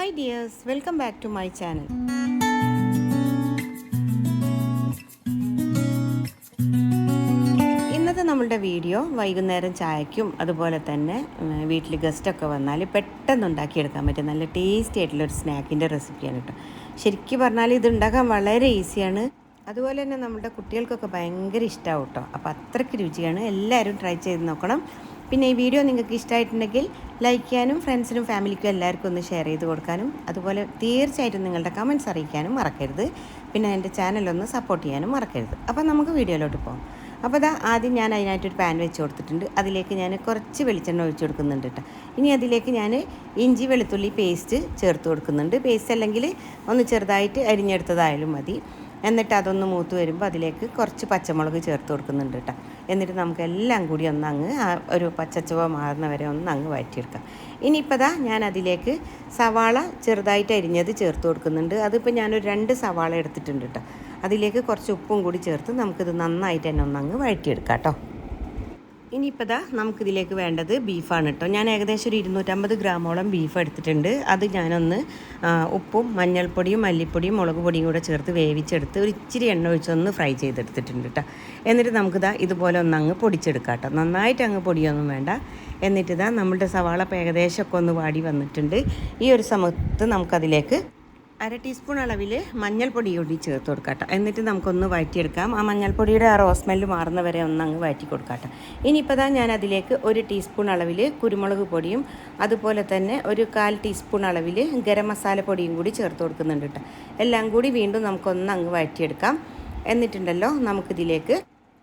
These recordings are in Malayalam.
Hi dears welcome back to my channel ഇന്നത്തെ നമ്മളുടെ വീഡിയോ വൈകുന്നേരം ചായക്കും അതുപോലെ തന്നെ വീട്ടിൽ ഗസ്റ്റൊക്കെ വന്നാൽ പെട്ടെന്ന് ഉണ്ടാക്കിയെടുക്കാൻ പറ്റും നല്ല ടേസ്റ്റി ആയിട്ടുള്ള ഒരു സ്നാക്കിന്റെ റെസിപ്പിയാണ് കേട്ടോ ശരിക്കും പറഞ്ഞാൽ ഇത് ഉണ്ടാക്കാൻ വളരെ ഈസിയാണ് അതുപോലെ തന്നെ നമ്മുടെ കുട്ടികൾക്കൊക്കെ ഭയങ്കര ഇഷ്ടമാവും കേട്ടോ അപ്പോൾ അത്രയ്ക്ക് രുചിയാണ്. എല്ലാവരും ട്രൈ ചെയ്ത് നോക്കണം. പിന്നെ ഈ വീഡിയോ നിങ്ങൾക്ക് ഇഷ്ടമായിട്ടുണ്ടെങ്കിൽ ലൈക്ക് ചെയ്യാനും ഫ്രണ്ട്സിനും ഫാമിലിക്കും എല്ലാവർക്കും ഒന്ന് ഷെയർ ചെയ്ത് കൊടുക്കാനും അതുപോലെ തീർച്ചയായിട്ടും നിങ്ങളുടെ കമന്റ്സ് അറിയിക്കാനും മറക്കരുത്. പിന്നെ എന്റെ ചാനലൊന്ന് സപ്പോർട്ട് ചെയ്യാനും മറക്കരുത്. അപ്പോൾ നമുക്ക് വീഡിയോയിലോട്ട് പോകാം അപ്പോൾ ഇതാ ആദ്യം ഞാൻ അതിനായിട്ടൊരു പാൻ വെച്ച് കൊടുത്തിട്ടുണ്ട്. അതിലേക്ക് ഞാൻ കുറച്ച് വെളിച്ചെണ്ണ ഒഴിച്ച് കൊടുക്കുന്നുണ്ട് കേട്ടോ. ഇനി അതിലേക്ക് ഞാൻ ഇഞ്ചി വെളുത്തുള്ളി പേസ്റ്റ് ചേർത്ത് കൊടുക്കുന്നുണ്ട്. പേസ്റ്റ് അല്ലെങ്കിൽ ഒന്ന് ചെറുതായിട്ട് അരിഞ്ഞെടുത്തതായാലും മതി. എന്നിട്ട് അതൊന്ന് മൂത്ത് വരുമ്പോൾ അതിലേക്ക് കുറച്ച് പച്ചമുളക് ചേർത്ത് കൊടുക്കുന്നുണ്ട് കേട്ടോ. എന്നിട്ട് നമുക്ക് എല്ലാം കൂടി ഒന്ന് അങ്ങ് ഒരു പച്ചച്ചുവ മാറുന്ന വരെ ഒന്ന് അങ്ങ് വഴറ്റിയെടുക്കാം. ഇനിയിപ്പോൾ ദാ ഞാൻ അതിലേക്ക് സവാള ചെറുതായിട്ട് അരിഞ്ഞത് ചേർത്ത് കൊടുക്കുന്നുണ്ട്. അതിപ്പോൾ ഞാനൊരു രണ്ട് സവാള എടുത്തിട്ടുണ്ട് കേട്ടോ. അതിലേക്ക് കുറച്ച് ഉപ്പും കൂടി ചേർത്ത് നമുക്കിത് നന്നായിട്ട് തന്നെ ഒന്ന് അങ്ങ് വഴറ്റിയെടുക്കാം കേട്ടോ. ഇനിയിപ്പോൾ നമുക്കിതിലേക്ക് വേണ്ടത് ബീഫാണ് കേട്ടോ ഞാൻ ഏകദേശം ഒരു ഇരുന്നൂറ്റമ്പത് ഗ്രാമോളം ബീഫ് എടുത്തിട്ടുണ്ട്. അത് ഞാനൊന്ന് ഉപ്പും മഞ്ഞൾപ്പൊടിയും മല്ലിപ്പൊടിയും മുളക് പൊടിയും കൂടെ ചേർത്ത് വേവിച്ചെടുത്ത് ഒരു ഇച്ചിരി എണ്ണ ഒഴിച്ചൊന്ന് ഫ്രൈ ചെയ്തെടുത്തിട്ടുണ്ട് കേട്ടോ എന്നിട്ട് നമുക്കിതാ ഇതുപോലെ ഒന്ന് അങ്ങ് പൊടിച്ചെടുക്കാം കേട്ടോ നന്നായിട്ട് അങ്ങ് പൊടിയൊന്നും വേണ്ട. എന്നിട്ട് ഇതാ നമ്മുടെ സവാള ഏകദേശമൊക്കെ ഒന്ന് വാടി വന്നിട്ടുണ്ട്. ഈ ഒരു സമയത്ത് നമുക്കതിലേക്ക് അര ടീസ്പൂൺ അളവിൽ മഞ്ഞൾപ്പൊടി കൂടി ചേർത്ത് കൊടുക്കാട്ടോ. എന്നിട്ട് നമുക്കൊന്ന് വഴറ്റിയെടുക്കാം. ആ മഞ്ഞൾപ്പൊടിയുടെ ആ റോസ് സ്മെല്ല് മാറുന്ന വരെ ഒന്ന് അങ്ങ് വഴറ്റി കൊടുക്കാട്ടോ. ഇനിയിപ്പോൾ ദാ ഞാൻ അതിലേക്ക് ഒരു ടീസ്പൂൺ അളവിൽ കുരുമുളക് പൊടിയും അതുപോലെ തന്നെ ഒരു കാൽ ടീസ്പൂൺ അളവിൽ ഗരം മസാല പൊടിയും കൂടി ചേർത്ത് കൊടുക്കുന്നുണ്ട് കേട്ടോ. എല്ലാം കൂടി വീണ്ടും നമുക്കൊന്ന് അങ്ങ് വഴറ്റിയെടുക്കാം. എന്നിട്ടുണ്ടല്ലോ നമുക്കിതിലേക്ക്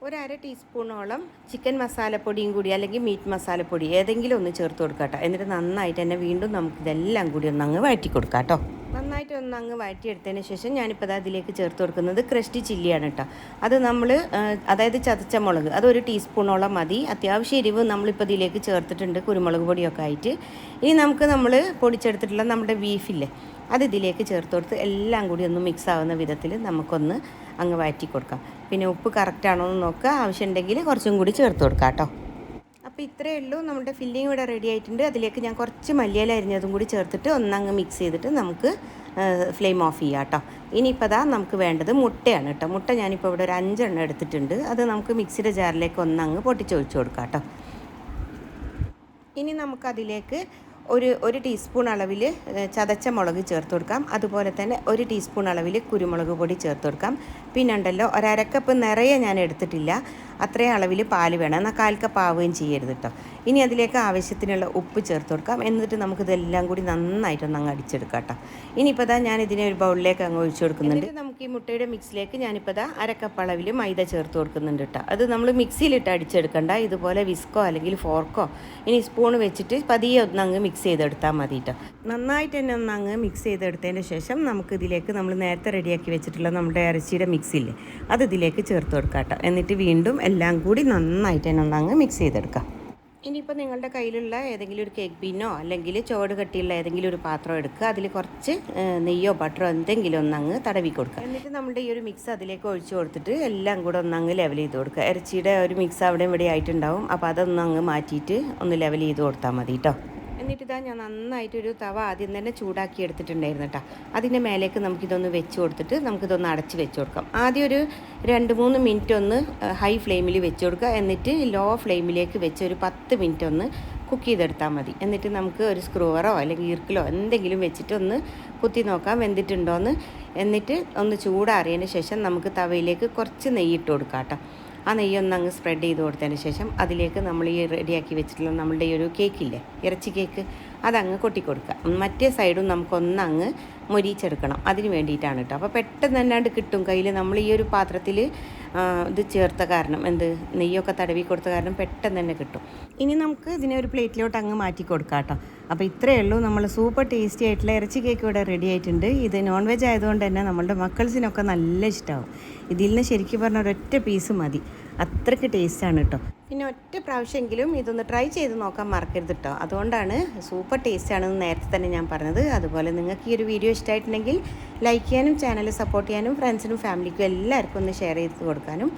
ഒരു അര ടീസ്പൂണോളം ചിക്കൻ മസാലപ്പൊടിയും കൂടി അല്ലെങ്കിൽ മീറ്റ് മസാലപ്പൊടി ഏതെങ്കിലും ഒന്ന് ചേർത്ത് കൊടുക്കാട്ടോ. എന്നിട്ട് നന്നായിട്ട് തന്നെ വീണ്ടും നമുക്കിതെല്ലാം കൂടി ഒന്ന് അങ്ങ് വഴറ്റി കൊടുക്കാം കേട്ടോ നന്നായിട്ട് ഒന്ന് അങ്ങ് വഴറ്റിയെടുത്തതിന് ശേഷം ഞാനിപ്പോൾ അതിലേക്ക് ചേർത്ത് കൊടുക്കുന്നത് ക്രഷ്ടി ചില്ലിയാണ് കേട്ടോ അത് നമ്മൾ അതായത് ചതച്ച മുളക്. അത് ഒരു ടീസ്പൂണോളം മതി. അത്യാവശ്യം എരിവ് നമ്മളിപ്പോൾ ഇതിലേക്ക് ചേർത്തിട്ടുണ്ട് കുരുമുളക് പൊടിയൊക്കെ ആയിട്ട്. ഇനി നമുക്ക് നമ്മൾ പൊടിച്ചെടുത്തിട്ടുള്ള നമ്മുടെ ബീഫില്ലേ അത് ഇതിലേക്ക് ചേർത്ത് കൊടുത്ത് എല്ലാം കൂടി ഒന്ന് മിക്സ് ആവുന്ന വിധത്തിൽ നമുക്കൊന്ന് അങ്ങ് വഴറ്റി കൊടുക്കാം. പിന്നെ ഉപ്പ് കറക്റ്റാണോ എന്ന് നോക്കുക. ആവശ്യമുണ്ടെങ്കിൽ കുറച്ചും കൂടി ചേർത്ത് കൊടുക്കാം കേട്ടോ അപ്പോൾ ഇത്രയേ ഉള്ളൂ. നമ്മുടെ ഫില്ലിംഗ് ഇവിടെ റെഡി ആയിട്ടുണ്ട്. അതിലേക്ക് ഞാൻ കുറച്ച് മല്ലിയില അരിഞ്ഞതും കൂടി ചേർത്തിട്ട് ഒന്നങ്ങ് മിക്സ് ചെയ്തിട്ട് നമുക്ക് ഫ്ലെയിം ഓഫ് ചെയ്യാം കേട്ടോ. ഇനിയിപ്പോൾ അതാ നമുക്ക് വേണ്ടത് മുട്ടയാണ് കേട്ടോ. മുട്ട ഞാനിപ്പോൾ ഇവിടെ ഒരു അഞ്ചെണ്ണം എടുത്തിട്ടുണ്ട്. അത് നമുക്ക് മിക്സിയുടെ ജാറിലേക്ക് ഒന്നങ്ങ് പൊട്ടിച്ചൊഴിച്ച് കൊടുക്കാം കേട്ടോ. ഇനി നമുക്കതിലേക്ക് ഒരു ഒരു ടീസ്പൂൺ അളവിൽ ചതച്ച മുളക് ചേർത്ത് കൊടുക്കാം. അതുപോലെ തന്നെ ഒരു ടീസ്പൂൺ അളവിൽ കുരുമുളക് പൊടി ചേർത്ത് കൊടുക്കാം. പിന്നെ ഉണ്ടല്ലോ ഒരരക്കപ്പ് നിറയെ ഞാൻ എടുത്തിട്ടില്ല. അത്രയും അളവിൽ പാൽ വേണം. എന്നാൽ കാൽക്കപ്പ് കപ്പ് ആവുകയും ചെയ്യരുത് കേട്ടോ ഇനി അതിലേക്ക് ആവശ്യത്തിനുള്ള ഉപ്പ് ചേർത്ത് കൊടുക്കാം. എന്നിട്ട് നമുക്കിതെല്ലാം കൂടി നന്നായിട്ടൊന്ന് അങ്ങ് അടിച്ചെടുക്കാം കേട്ടോ ഇനിയിപ്പോൾ ദാ ഞാൻ ഇതിനെ ഒരു ബൗളിലേക്ക് അങ്ങ് ഒഴിച്ചു കൊടുക്കുന്നുണ്ട്. നമുക്ക് ഈ മുട്ടയുടെ മിക്സിലേക്ക് ഞാനിപ്പോൾ ദാ അരക്കപ്പ് അളവിൽ മൈദ ചേർത്ത് കൊടുക്കുന്നുണ്ട് കേട്ടോ അത് നമ്മൾ മിക്സിയിലിട്ട് അടിച്ചെടുക്കണ്ട. ഇതുപോലെ വിസ്കോ അല്ലെങ്കിൽ ഫോർക്കോ ഇനി സ്പൂൺ വെച്ചിട്ട് പതിയെ ഒന്ന് അങ്ങ് മിക്സ് ചെയ്തെടുത്താൽ മതി കേട്ടോ നന്നായിട്ട് തന്നെ ഒന്ന് അങ്ങ് മിക്സ് ചെയ്തെടുത്തതിന് ശേഷം നമുക്ക് ഇതിലേക്ക് നമ്മൾ നേരത്തെ റെഡിയാക്കി വെച്ചിട്ടുള്ള നമ്മുടെ ഇറച്ചിയുടെ മിക്സില്ലേ അത് ഇതിലേക്ക് ചേർത്ത് കൊടുക്കാം കേട്ടോ. എന്നിട്ട് വീണ്ടും എല്ലാം കൂടി നന്നായിട്ട് തന്നെ ഒന്ന് അങ്ങ് മിക്സ് ചെയ്തെടുക്കാം. ഇനിയിപ്പോൾ നിങ്ങളുടെ കയ്യിലുള്ള ഏതെങ്കിലും ഒരു കേക്ക് ബീനോ അല്ലെങ്കിൽ ചോട് കട്ടിയുള്ള ഏതെങ്കിലും ഒരു പാത്രം എടുക്കുക. അതിൽ കുറച്ച് നെയ്യോ ബട്ടറോ എന്തെങ്കിലും ഒന്നങ്ങ് തടവി കൊടുക്കുക. എന്നിട്ട് നമ്മുടെ ഈ ഒരു മിക്സ് അതിലേക്ക് ഒഴിച്ചു കൊടുത്തിട്ട് എല്ലാം കൂടെ ഒന്നങ്ങ് ലെവൽ ചെയ്ത് കൊടുക്കുക. ഇറച്ചിയുടെ ഒരു മിക്സ് അവിടെ ഇവിടെ ആയിട്ടുണ്ടാവും. അപ്പോൾ അതൊന്നങ്ങ് മാറ്റിയിട്ട് ഒന്ന് ലെവൽ ചെയ്ത് കൊടുത്താൽ മതി കേട്ടോ. എന്നിട്ട് ഇതാ ഞാൻ നന്നായിട്ടൊരു തവ ആദ്യം തന്നെ ചൂടാക്കി എടുത്തിട്ടുണ്ടായിരുന്നു കേട്ടോ അതിന്റെ മേലേക്ക് നമുക്കിതൊന്ന് വെച്ച് കൊടുത്തിട്ട് നമുക്കിതൊന്ന് അടച്ച് വെച്ച് കൊടുക്കാം. ആദ്യം ഒരു രണ്ട് മൂന്ന് മിനിറ്റ് ഒന്ന് ഹൈ ഫ്ലെയിമിൽ വെച്ച് കൊടുക്കുക. എന്നിട്ട് ലോ ഫ്ലെയിമിലേക്ക് വെച്ച് ഒരു പത്ത് മിനിറ്റ് ഒന്ന് കുക്ക് ചെയ്തെടുത്താൽ മതി. എന്നിട്ട് നമുക്ക് ഒരു സ്ക്രൂവറോ അല്ലെങ്കിൽ ഈർക്കിലോ എന്തെങ്കിലും വെച്ചിട്ട് ഒന്ന് കുത്തി നോക്കാം വെന്തിട്ടുണ്ടോയെന്ന് എന്നിട്ട് ഒന്ന് ചൂടാറിയതിന് ശേഷം നമുക്ക് തവയിലേക്ക് കുറച്ച് നെയ്യിട്ട് കൊടുക്കാം കേട്ടോ ആ നെയ്യൊന്ന് അങ്ങ് സ്പ്രെഡ് ചെയ്ത് കൊടുത്തതിന് ശേഷം അതിലേക്ക് നമ്മൾ ഈ റെഡിയാക്കി വെച്ചിട്ടുള്ള നമ്മളുടെ ഈ ഒരു കേക്കില്ലേ ഇറച്ചി കേക്ക് അതങ്ങ് കൊട്ടിക്കൊടുക്കുക. മറ്റേ സൈഡും നമുക്കൊന്ന് അങ്ങ് മൊരിച്ചെടുക്കണം അതിന് വേണ്ടിയിട്ടാണ് കേട്ടോ അപ്പോൾ പെട്ടെന്ന് തന്നെയാണ്ട് കിട്ടും കയ്യിൽ നമ്മൾ ഈ ഒരു പാത്രത്തിൽ ഇത് ചേർത്ത കാരണം എന്ത്? നെയ്യൊക്കെ തടവി കൊടുത്ത കാരണം പെട്ടെന്ന് തന്നെ കിട്ടും. ഇനി നമുക്ക് ഇതിനെ ഒരു പ്ലേറ്റിലോട്ട് അങ്ങ് മാറ്റി കൊടുക്കാം കേട്ടോ അപ്പോൾ ഇത്രയേ ഉള്ളൂ. നമ്മൾ സൂപ്പർ ടേസ്റ്റി ആയിട്ടുള്ള ഇറച്ചി കേക്ക് ഇവിടെ റെഡി ആയിട്ടുണ്ട്. ഇത് നോൺ വെജ് ആയതുകൊണ്ട് തന്നെ നമ്മളുടെ മക്കൾസിനൊക്കെ നല്ല ഇഷ്ടമാവും ഇതിൽ നിന്ന് ശരിക്കും പറഞ്ഞ ഒരൊറ്റ പീസ് മതി. അത്രയ്ക്ക് ടേസ്റ്റാണ് കേട്ടോ. പിന്നെ ഒറ്റ പ്രാവശ്യമെങ്കിലും ഇതൊന്ന് ട്രൈ ചെയ്ത് നോക്കാൻ മറക്കരുത് കേട്ടോ അതുകൊണ്ടാണ് സൂപ്പർ ടേസ്റ്റ് ആണെന്ന് നേരത്തെ തന്നെ ഞാൻ പറഞ്ഞത്. അതുപോലെ നിങ്ങൾക്ക് ഈ ഒരു വീഡിയോ ഇഷ്ടമായിട്ടുണ്ടെങ്കിൽ ലൈക്ക് ചെയ്യാനും ചാനൽ സപ്പോർട്ട് ചെയ്യാനും ഫ്രണ്ട്സിനും ഫാമിലിക്കും എല്ലാവർക്കും ഒന്ന് ഷെയർ ചെയ്ത് കൊടുക്കാനും.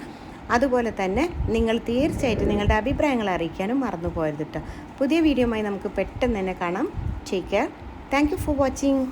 അതുപോലെ തന്നെ നിങ്ങൾ തീർച്ചയായിട്ടും നിങ്ങളുടെ അഭിപ്രായങ്ങൾ അറിയിക്കാനും മറന്നു പോയത് കേട്ടോ പുതിയ വീഡിയോയുമായി നമുക്ക് പെട്ടെന്ന് തന്നെ കാണാം. Take care thank for watching